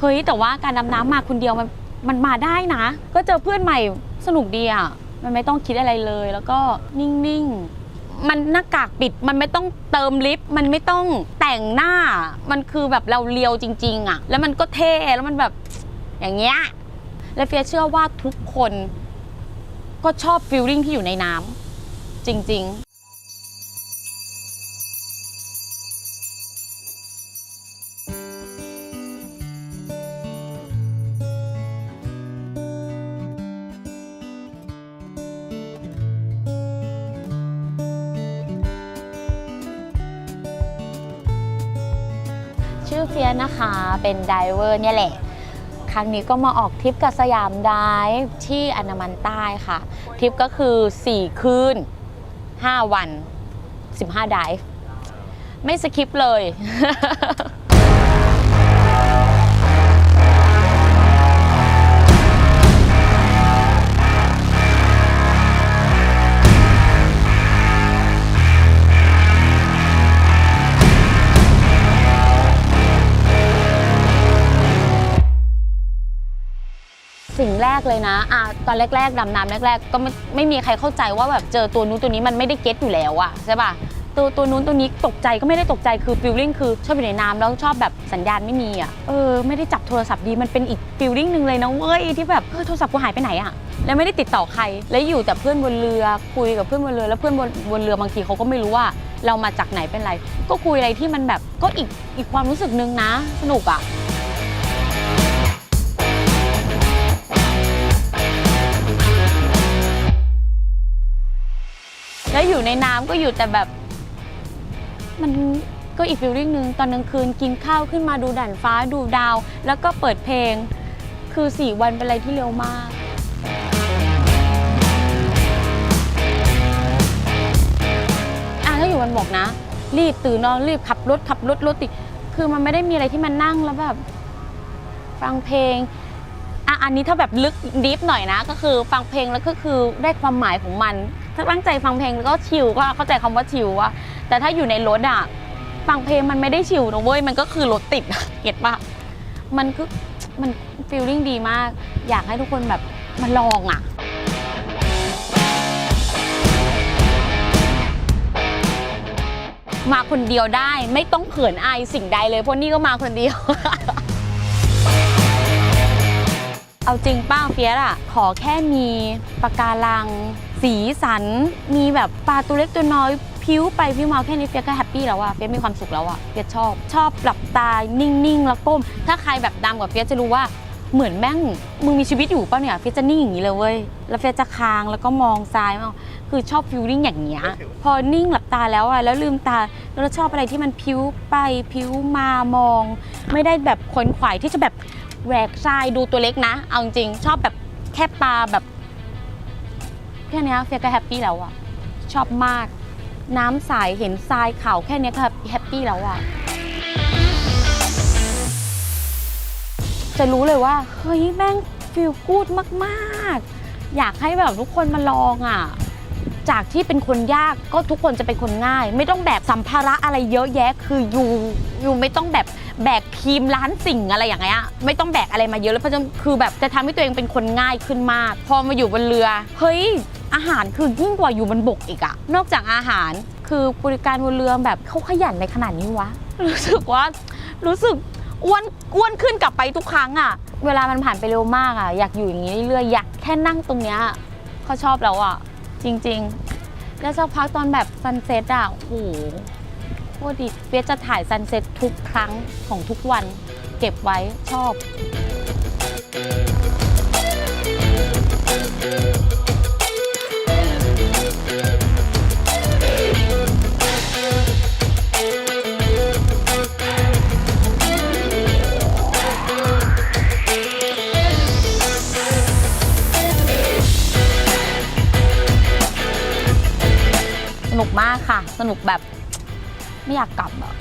เฮ้ยแต่ว่าการดำน้ำมาคนเดียวมันมันมาได้นะ ก็เจอเพื่อนใหม่สนุกดีอะมันไม่ต้องคิดอะไรเลย แล้วก็นิ่งๆ มันหน้ากากปิด มันไม่ต้องเติมลิป มันไม่ต้องแต่งหน้า มันคือแบบเราเลียวจริง ๆ อะ แล้วมันก็เท่แล้วมันแบบอย่างเงี้ยและเฟียเชื่อว่าทุกคนก็ชอบฟิลลิ่งที่อยู่ในน้ำจริง ๆ ชื่อเฟียนะคะ เป็นไดเวอร์เนี่ยแหละ ครั้งนี้ก็มาออกทริปกับสยามไดฟ์ที่อนามันใต้ค่ะ ทริปก็คือ 4 คืน 5 วัน 15ไดฟ์ไม่สคิปเลย กเลยนะอะตอนแรก ๆดำน้ำแรก ๆ ก็ไม่ไม่มีใครเข้าใจว่าแบบเจอตัวนู้นตัวนี้มันไม่ได้เก็ตอยู่แล้วอะใช่ป่ะตัวตัวนู้นตัวนี้ตกใจก็ไม่ได้ตกใจคือฟิลลิ่งคือชอบอยู่ในน้ำแล้วชอบแบบสัญญาณไม่มีอะเออไม่ได้จับโทรศัพท์ดีมันเป็นอีกฟิลลิ่งหนึ่งเลยนะเว้ยที่แบบเออโทรศัพท์กูหายไปไหนอะแล้วไม่ได้ติดต่อใคร แล้วอยู่แต่เพื่อนบนเรือคุยกับเพื่อนบนเรือแล้วเพื่อนบนบนเรือบางทีเขาก็ไม่รู้ว่า เรามาจากไหนเป็นไร ก็คุยอะไรที่มันแบบก็อีกอีกความรู้สึกนึงนะ สนุกอะ แล้วอยู่ในน้ำก็อยู่แต่แบบ มันก็อีกฟิลลิ่งหนึ่งตอนกลางคืนกินข้าวขึ้นมาดูด่านฟ้าดูดาว แล้วก็เปิดเพลง คือ 4 วันเป็นอะไรที่เร็วมาก อะถ้าอยู่บนบกนะ รีบตื่นนอนรีบขับรถขับรถรถติดคือมันไม่ได้มีอะไรที่มันนั่งแล้วแบบ ฟังเพลงอะอันนี้ถ้าแบบลึกดิฟหน่อยนะ ก็คือฟังเพลงแล้วก็คือได้ความหมายของมัน ถ้าตั้งใจฟังเพลงก็ชิลก็เข้าใจคำว่าชิลว่าแต่ถ้าอยู่ในรถอะฟังเพลงมันไม่ได้ชิลนะเว้ยมันก็คือรถติดเก็ตปะมันคือมันฟีลลิ่งดีมาก อยากให้ทุกคนแบบมาลองอะมาคนเดียวได้ไม่ต้องเขินอายสิ่งใดเลยเพราะนี่ก็มาคนเดียว เอาจริงป้าเฟียสอะขอแค่มีปะการัง สีสัน มีแบบปลาตัวเล็กตัวน้อยพิ้วไปพิ้วมาแค่นี้เฟียสก็แฮปปี้แล้วอะเฟียสมีความสุขแล้วอะเฟียสชอบ ชอบหลับตานิ่งๆ แล้วก้ม ถ้าใครแบบดำกว่าเฟียสจะรู้ว่าเหมือนแม่งมึงมีชีวิตอยู่ป่ะเนี่ยเฟียสจะนิ่งอย่างนี้เลยเว้ยแล้วเฟียสจะค้างแล้วก็มองซ้ายมองคือชอบฟิลลิ่งอย่างเงี้ยพอนิ่งหลับตาแล้วอะแล้วลืมตาแล้วชอบอะไรที่มันพิ้วไปพิ้วมามอง ไม่ได้แบบขนขวายที่จะแบบ แหวกทรายดูตัวเล็กนะ เอาจริงชอบแบบแค่ปลาแบบแค่นี้เฟียก็แฮปปี้แล้วอะชอบมาก น้ำใสเห็นทรายขาวแค่นี้ก็แฮปปี้แล้วอะจะรู้เลยว่า เฮ้ย แม่งฟิลกูดมาก ๆ อยากให้แบบทุกคนมาลองอะ จากที่เป็นคนยากก็ทุกคนจะเป็นคนง่าย ไม่ต้องแบกสัมภาระอะไรเยอะแยะ คืออยู่อยู่ไม่ต้องแบบแบกครีมล้านสิ่งอะไรอย่างเงี้ยไม่ต้องแบกอะไรมาเยอะแล้วเพราะฉะนั้นคือแบบจะทำให้ตัวเองเป็นคนง่ายขึ้นมาก พอมาอยู่บนเรือ เฮ้ยอาหารคือยิ่งกว่าอยู่บนบกอีกอะนอกจากอาหารคือบริการบนเรือแบบเขาขยันในขนาดนี้วะ รู้สึกว่ารู้สึกอ้วนอ้วนขึ้นกลับไปทุกครั้งอะเวลามันผ่านไปเร็วมากอะอยากอยู่อย่างนี้เรื่อยๆอยากแค่นั่งตรงเนี้ยเขาชอบแล้วอะ จริงๆ แล้วสักพักตอนแบบซันเซ็ตอะโอ้โหโคตรดีเฟียสจะถ่ายซันเซ็ตทุกครั้งของทุกวัน เก็บไว้ชอบสนุ มากค่ะ สนุกแบบไม่อยากกลับอะ